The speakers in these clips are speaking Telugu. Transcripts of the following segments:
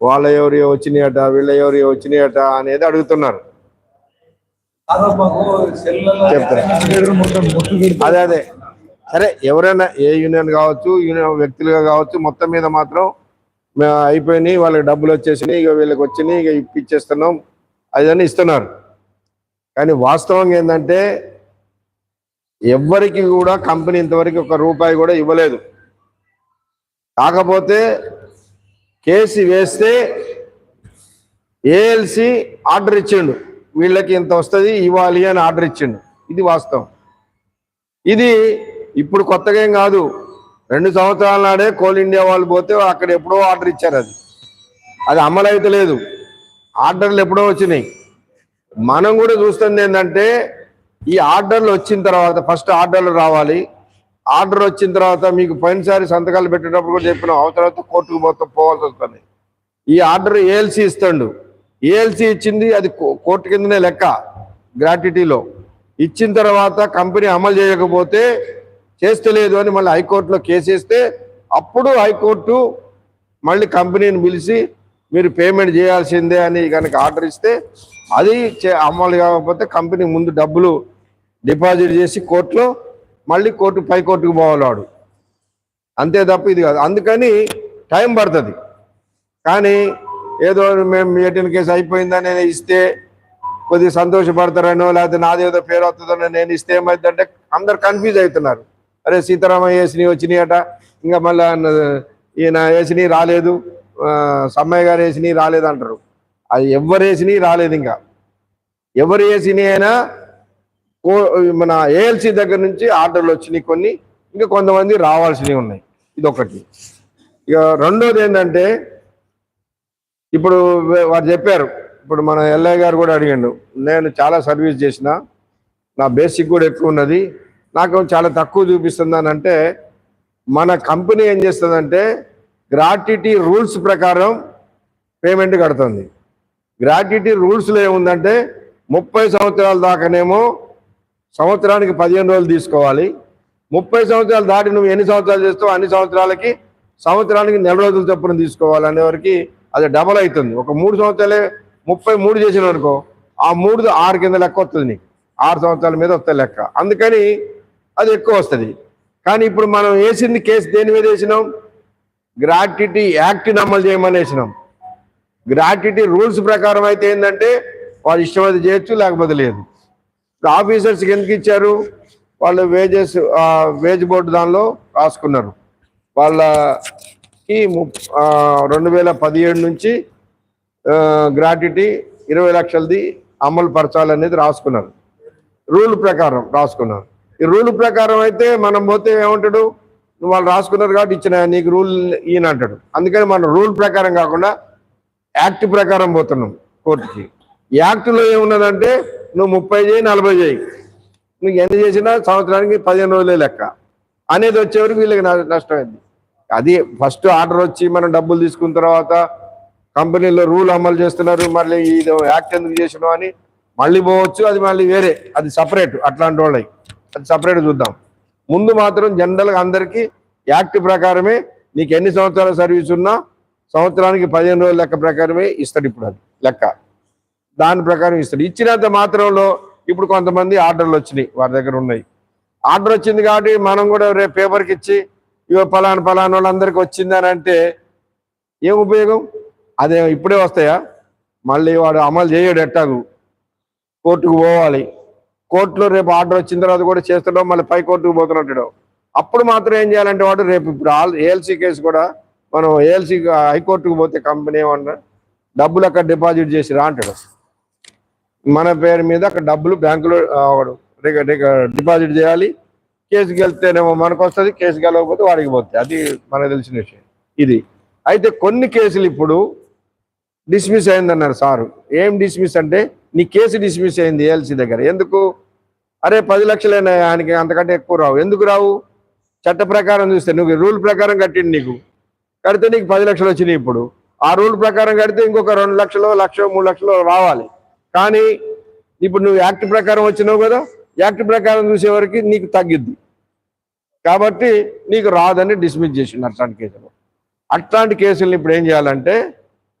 వాళ్ళ ఎవరి వచ్చినాయట వీళ్ళ ఎవరి వచ్చినాయట అనేది అడుగుతున్నారు. చెప్తారు. అదే అదే. సరే ఎవరైనా ఏ యూనియన్ కావచ్చు యూనియన్ వ్యక్తులుగా కావచ్చు మొత్తం మీద మాత్రం అయిపోయినాయి వాళ్ళకి డబ్బులు వచ్చేసినాయి ఇక వీళ్ళకి వచ్చినాయి ఇక ఇప్పించేస్తున్నాం అదని ఇస్తున్నారు. కానీ వాస్తవంగా ఏంటంటే ఎవ్వరికి కూడా కంపెనీ ఇంతవరకు ఒక రూపాయి కూడా ఇవ్వలేదు. కాకపోతే కేసు వేస్తే ఏఎల్సి ఆర్డర్ ఇచ్చిండు. వీళ్ళకి ఇంత వస్తుంది ఇవ్వాలి అని ఆర్డర్ ఇచ్చిండు. ఇది వాస్తవం. ఇది ఇప్పుడు కొత్తగా ఏం కాదు. రెండు సంవత్సరాల నాడే కోల్ ఇండియా వాళ్ళు పోతే అక్కడ ఎప్పుడో ఆర్డర్ ఇచ్చారు అది. అది అమలు లేదు. ఆర్డర్లు ఎప్పుడో వచ్చినాయి. మనం కూడా చూస్తుంది ఏంటంటే ఈ ఆర్డర్లు వచ్చిన తర్వాత ఫస్ట్ ఆర్డర్లు రావాలి. ఆర్డర్ వచ్చిన తర్వాత మీకు పోయినసారి సంతకాలు పెట్టేటప్పుడు కూడా చెప్పినాం అవసరం కోర్టుకు మొత్తం పోవాల్సి వస్తుంది. ఈ ఆర్డర్ ఏఎల్సి ఇస్తాడు. ఏఎల్సి ఇచ్చింది అది కో- కోర్టు కిందనే లెక్క గ్రాట్యుటీలో. ఇచ్చిన తర్వాత కంపెనీ అమలు చేయకపోతే చేస్తలేదు అని మళ్ళీ హైకోర్టులో కేసు వేస్తే అప్పుడు హైకోర్టు మళ్ళీ కంపెనీని పిలిచి మీరు పేమెంట్ చేయాల్సిందే అని కనుక ఆర్డర్ ఇస్తే అది చే- అమలు కాకపోతే కంపెనీ ముందు డబ్బులు డిపాజిట్ చేసి కోర్టులో మళ్ళీ కోర్టు పై కోర్టుకు పోవాలి వాడు అంతే తప్ప ఇది కాదు. అందుకని టైం పడుతుంది. కానీ ఏదో మేము మీటింగ్ కేసు అయిపోయిందని ఇస్తే కొద్దిగా సంతోషపడతారనో లేకపోతే నాదేదో పేరు వస్తుందనో నేను ఇస్తే ఏమైందంటే అందరు కన్ఫ్యూజ్ అవుతున్నారు. అరే సీతారామయ్య వేసినవి వచ్చినాయట ఇంకా మళ్ళీ ఈయన వేసినవి రాలేదు. సమ్మయ్య గారు వేసినవి రాలేదు అంటారు. అది ఎవరు వేసినవి రాలేదు ఇంకా. ఎవరు వేసినవి అయినా మన ఏఎల్సి దగ్గర నుంచి ఆర్డర్లు వచ్చినాయి కొన్ని ఇంకా కొంతమంది రావాల్సినవి ఉన్నాయి. ఇది ఒకటి ఇక రెండోది ఏంటంటే ఇప్పుడు వారు చెప్పారు ఇప్పుడు మన ఎల్ఐ గారు కూడా అడిగాడు నేను చాలా సర్వీస్ చేసిన నా బేసిక్ కూడా ఎక్కువ ఉన్నది నాకు చాలా తక్కువ చూపిస్తుంది అని అంటే మన కంపెనీ ఏం చేస్తుందంటే గ్రాట్యుటీ రూల్స్ ప్రకారం పేమెంట్ కడుతుంది. గ్రాట్యుటీ రూల్స్లో ఏముందంటే ముప్పై సంవత్సరాల దాకానేమో సంవత్సరానికి పదిహేను రోజులు తీసుకోవాలి. ముప్పై సంవత్సరాలు దాటి నువ్వు ఎన్ని సంవత్సరాలు చేస్తావు అన్ని సంవత్సరాలకి సంవత్సరానికి నెల రోజుల చొప్పున తీసుకోవాలి అనేవరకు అది డబల్ అవుతుంది. ఒక మూడు సంవత్సరాలే ముప్పై మూడు చేసిన అనుకో ఆ మూడు ఆరు కింద లెక్క వస్తుంది నీకు. ఆరు సంవత్సరాల మీద వస్తుంది లెక్క. అందుకని అది ఎక్కువ వస్తుంది. కానీ ఇప్పుడు మనం వేసింది కేసు దేని మీద వేసినాం? గ్రాట్యుటీ యాక్ట్ని అమలు చేయమని వేసినాం. గ్రాట్యుటీ రూల్స్ ప్రకారం అయితే ఏంటంటే వాళ్ళు ఇష్టమైతే చేయొచ్చు లేకపోతే లేదు. ఆఫీసర్స్కి ఎందుకు ఇచ్చారు. వాళ్ళు వేజెస్ వేజ్ బోర్డు దానిలో రాసుకున్నారు. వాళ్ళకి రెండు వేల పదిహేడు నుంచి గ్రాట్యుటీ ఇరవై లక్షలది అమలు పరచాలనేది రాసుకున్నారు. రూల్ ప్రకారం రాసుకున్నారు. ఈ రూల్ ప్రకారం అయితే మనం పోతే ఏమంటాడు? నువ్వు వాళ్ళు రాసుకున్నారు కాబట్టి ఇచ్చిన నీకు రూల్ ఈయన అంటాడు. అందుకని మనం రూల్ ప్రకారం కాకుండా యాక్ట్ ప్రకారం పోతున్నాం కోర్టుకి. యాక్ట్లో ఏమున్నదంటే నువ్వు ముప్పై చేయి నలభై చేయి. నువ్వు ఎన్ని చేసినా సంవత్సరానికి పదిహేను రోజులే లెక్క. అనేది వచ్చేవరకు వీళ్ళకి నష్టమైంది. అది ఫస్ట్ ఆర్డర్ వచ్చి మనం డబ్బులు తీసుకున్న తర్వాత కంపెనీలో రూల్ అమలు చేస్తున్నారు మళ్ళీ ఇది యాక్ట్ ఎందుకు చేసినావు అని మళ్ళీ పోవచ్చు అది మళ్ళీ వేరే. అది సపరేట్ అట్లాంటి వాళ్ళకి. అది సపరేట్ చూద్దాం. ముందు మాత్రం జనరల్గా అందరికీ యాక్ట్ ప్రకారమే నీకు ఎన్ని సంవత్సరాల సర్వీస్ ఉన్నా సంవత్సరానికి పదిహేను రోజుల లెక్క ప్రకారమే ఇస్తాడు ఇప్పుడు అది లెక్క. దాని ప్రకారం ఇస్తాడు. ఇచ్చినంత మాత్రంలో ఇప్పుడు కొంతమంది ఆర్డర్లు వచ్చినాయి వారి దగ్గర ఉన్నాయి. ఆర్డర్ వచ్చింది కాబట్టి మనం కూడా రేపు పేపర్కి ఇచ్చి ఇవో పలానా పలానా వాళ్ళందరికీ వచ్చింది అని అంటే ఏం ఉపయోగం? అదే ఇప్పుడే వస్తాయా? మళ్ళీ వాడు అమలు చేయడు ఎట్టాగు? కోర్టుకు పోవాలి. కోర్టులో రేపు ఆర్డర్ వచ్చిన తర్వాత కూడా చేస్తాడో మళ్ళీ పై కోర్టుకు పోతున్నట్టు అప్పుడు మాత్రం ఏం చేయాలంటే వాడు రేపు ఇప్పుడు ఆల్ ఏఎల్సీ కేసు కూడా మనం ఏఎల్సీ హైకోర్టుకు పోతే కంపెనీ ఏమన్నా డబ్బులు అక్కడ డిపాజిట్ చేసి రా అంటాడు. మన పేరు మీద అక్కడ డబ్బులు బ్యాంకులో డిపాజిట్ చేయాలి. కేసుకి వెళ్తేనేమో మనకు వస్తుంది కేసు గెలవకపోతే వాడికి పోతుంది. అది మనకు తెలిసిన విషయం. ఇది. అయితే కొన్ని కేసులు ఇప్పుడు డిస్మిస్ అయిందన్నారు సారు. ఏం డిస్మిస్ అంటే నీ కేసు డిస్మిస్ అయింది ఏఎల్సీ దగ్గర. ఎందుకు? అరే పది లక్షలైనా ఆయనకి? అంతకంటే ఎక్కువ రావు. ఎందుకు రావు? చట్ట ప్రకారం చూస్తే నువ్వు రూల్ ప్రకారం కట్టింది నీకు. కడితే నీకు పది లక్షలు వచ్చినాయి ఇప్పుడు. ఆ రూల్ ప్రకారం కడితే ఇంకొక రెండు లక్షలు లక్ష మూడు లక్షలు రావాలి. కానీ ఇప్పుడు నువ్వు యాక్ట్ ప్రకారం వచ్చినావు కదా యాక్ట్ ప్రకారం చూసే వరకు నీకు తగ్గిద్ది. కాబట్టి నీకు రాదని డిస్మిస్ చేసిండు అట్లాంటి కేసులు. అట్లాంటి కేసులు ఇప్పుడు ఏం చేయాలంటే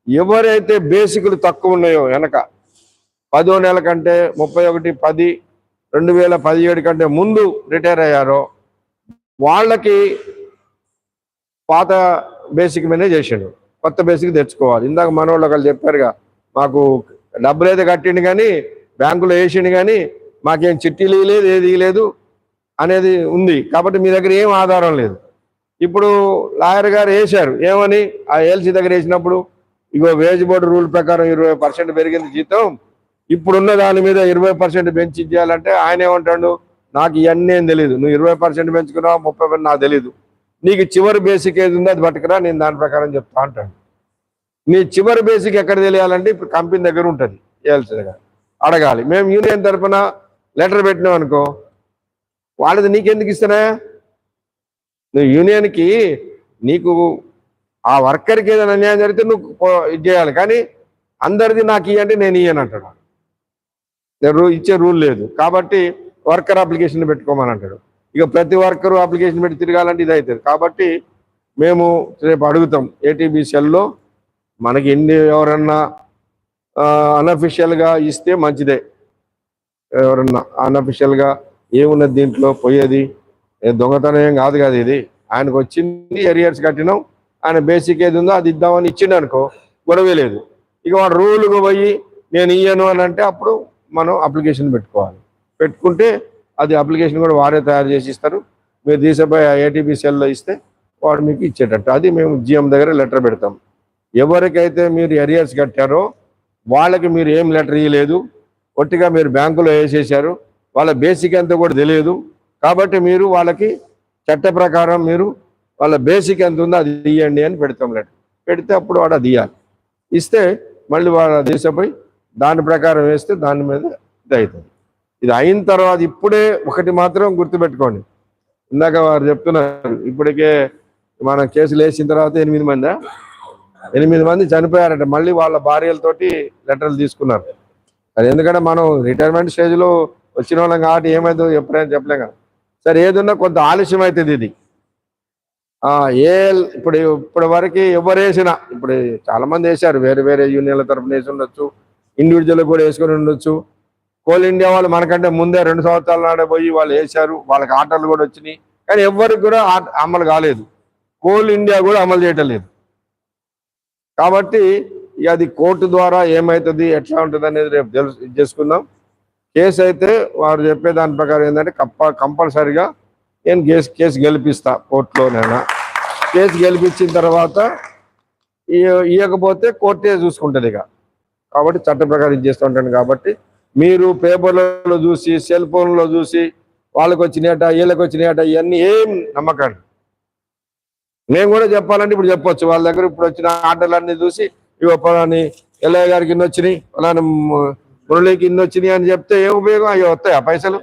ఎవరైతే బేసిక్లు తక్కువ ఉన్నాయో వెనక పదో నెల కంటే ముప్పై ఒకటి పది రెండు వేల పదిహేడు కంటే ముందు రిటైర్ అయ్యారో వాళ్ళకి పాత బేసిక్ మీదే చేసిండు. కొత్త బేసిక్ తెచ్చుకోవాలి. ఇందాక మనోళ్ళు ఒకళ్ళు చెప్పారుగా మాకు డబ్బులు అయితే కట్టిండు కానీ బ్యాంకులో వేసిండు కానీ మాకేం చిట్టీలు లేదు ఏది లేదు అనేది ఉంది. కాబట్టి మీ దగ్గర ఏం ఆధారం లేదు. ఇప్పుడు లాయర్ గారు వేశారు. ఏమని? ఆ ఏల్సీ దగ్గర వేసినప్పుడు ఇగో వేజ్ బోర్డు రూల్ ప్రకారం ఇరవై పర్సెంట్ పెరిగింది జీతం. ఇప్పుడున్న దాని మీద ఇరవై పర్సెంట్ పెంచి ఇచ్చేయాలంటే ఆయన ఏమంటాడు? నాకు ఇవన్నీ ఏం తెలియదు నువ్వు ఇరవై పర్సెంట్ పెంచుకున్నావు ముప్పై నాకు తెలియదు నీకు చివరి బేసిక్ ఏది ఉందో అది పట్టుకురా నేను దాని ప్రకారం చెప్తా అంటాడు. నీ చివరి బేసిక్ ఎక్కడ తెలియాలంటే ఇప్పుడు కంపెనీ దగ్గర ఉంటుంది ఏఎల్సీ అడగాలి. మేము యూనియన్ తరఫున లెటర్ పెట్టినాం అనుకో వాళ్ళది నీకెందుకు ఇస్తానే? నువ్వు యూనియన్కి నీకు ఆ వర్కర్కి ఏదైనా అన్యాయం జరిగితే నువ్వు ఇది చేయాలి. కానీ అందరిది నాకు ఇవ్వండి నేను ఇయ్యను అంటాడు నేను ఇచ్చే రూల్ లేదు. కాబట్టి వర్కర్ అప్లికేషన్ పెట్టుకోమని అంటాడు. ఇక ప్రతి వర్కరు అప్లికేషన్ పెట్టి తిరగాలంటే ఇది అవుతుంది కాబట్టి మేము రేపు అడుగుతాం ఏటీబీ సెల్లో మనకి ఎన్ని ఎవరన్నా అన్అఫిషియల్గా ఇస్తే మంచిదే. ఎవరన్నా అన్అఫిషియల్గా ఏమున్నది దీంట్లో పోయేది? దొంగతనం ఏం కాదు కదా ఇది. ఆయనకు వచ్చింది ఎరియర్స్ కట్టినాం ఆయన బేసిక్ ఏది ఉందో అది ఇద్దామని ఇచ్చిండు అనుకో గొడవే లేదు. ఇక వాడు రూలుగా పోయి నేను ఇయ్యను అని అంటే అప్పుడు మనం అప్లికేషన్ పెట్టుకోవాలి. పెట్టుకుంటే అది అప్లికేషన్ కూడా వారే తయారు చేసి ఇస్తారు. మీరు తీసిపోయి ఏటీపీ సెల్లో ఇస్తే వాడు మీకు ఇచ్చేటట్టు. అది మేము జిఎం దగ్గర లెటర్ పెడతాం. ఎవరికైతే మీరు ఎరియర్స్ కట్టారో వాళ్ళకి మీరు ఏం లెటర్ ఇవ్వలేదు ఒట్టిగా మీరు బ్యాంకులో వేసేసారు వాళ్ళ బేసిక్ ఎంత కూడా తెలియదు. కాబట్టి మీరు వాళ్ళకి చట్ట ప్రకారం మీరు వాళ్ళ బేసిక్ ఎంత ఉందో అది ఇవ్వండి అని పెడతాం లెటర్ పెడితే అప్పుడు వాడు అది ఇవ్వాలి ఇస్తే మళ్ళీ వాళ్ళ దేశపై దాని ప్రకారం వేస్తే దాని మీద ఇది అవుతుంది. ఇది అయిన తర్వాత ఇప్పుడే ఒకటి మాత్రం గుర్తుపెట్టుకోండి. ఇందాక వారు చెప్తున్నారు ఇప్పటికే మనం కేసులు వేసిన తర్వాత ఎనిమిది మందా? ఎనిమిది మంది చనిపోయారట. మళ్ళీ వాళ్ళ భార్యలతోటి లెటర్లు తీసుకున్నారు. అది ఎందుకంటే మనం రిటైర్మెంట్ స్టేజ్లో వచ్చిన వాళ్ళం కాబట్టి ఏమైందో ఎప్పుడైనా చెప్పలేం కదా. సరే ఏదన్నా కొంత ఆలస్యం అవుతుంది ఇది. ఆ, ఏ ఇప్పుడు ఇప్పటి వరకు ఎవరు వేసినా ఇప్పుడు చాలా మంది వేశారు. వేరే వేరే యూనియన్ల తరఫున వేసి ఉండొచ్చు. ఇండివిజువల్ కూడా వేసుకొని ఉండొచ్చు. కోల్ ఇండియా వాళ్ళు మనకంటే ముందే రెండు సంవత్సరాల నాడే పోయి వాళ్ళు వేశారు. వాళ్ళకి ఆటలు కూడా వచ్చినాయి. కానీ ఎవరికి కూడా అమలు కాలేదు. కోల్ ఇండియా కూడా అమలు చేయటం లేదు. కాబట్టి ఇక అది కోర్టు ద్వారా ఏమవుతుంది ఎట్లా ఉంటుంది అనేది రేపు తెలుసు ఇది చేసుకుందాం. కేసు అయితే వారు చెప్పే దాని ప్రకారం ఏంటంటే కప్ప కంపల్సరిగా నేను కేసు కేసు గెలిపిస్తా కోర్టులోనైనా. కేసు గెలిపించిన తర్వాత ఇవ్వకపోతే కోర్టే చూసుకుంటుంది ఇక. కాబట్టి చట్ట ప్రకారం ఇది చేస్తూ ఉంటాను కాబట్టి మీరు పేపర్లలో చూసి సెల్ ఫోన్లో చూసి వాళ్ళకి వచ్చినాయట వీళ్ళకి వచ్చినాయట ఇవన్నీ ఏం నమ్మకండి. మేము కూడా చెప్పాలంటే ఇప్పుడు చెప్పొచ్చు. వాళ్ళ దగ్గర ఇప్పుడు వచ్చిన ఆర్డర్లన్నీ చూసి ఇవో పలాని ఎల్లయ్య గారికి ఇన్ని వచ్చినాయి పలాని మురళికి ఇన్ని వచ్చినాయి అని చెప్తే ఏ ఉపయోగం? అవి వస్తాయి ఆ పైసలు?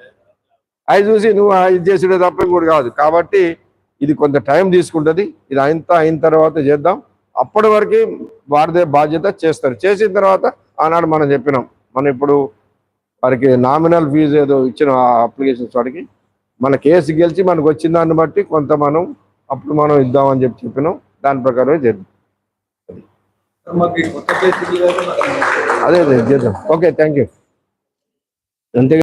అవి చూసి నువ్వు ఇది చేసుడే తప్ప కూడా కాదు. కాబట్టి ఇది కొంత టైం తీసుకుంటుంది. ఇది అయినంత అయిన తర్వాత చేద్దాం. అప్పటి వరకు వారిదే బాధ్యత చేస్తారు. చేసిన తర్వాత ఆనాడు మనం చెప్పినాం. మనం ఇప్పుడు వారికి నామినల్ ఫీజు ఏదో ఇచ్చిన అప్లికేషన్స్ వాడికి. మన కేసు గెలిచి మనకు వచ్చిన దాన్ని బట్టి కొంత మనం అప్పుడు మనం ఇద్దామని చెప్పి చెప్పినాం. దాని ప్రకారమే చేద్దాం. అదే అదే చేద్దాం. Okay thank you. అంతే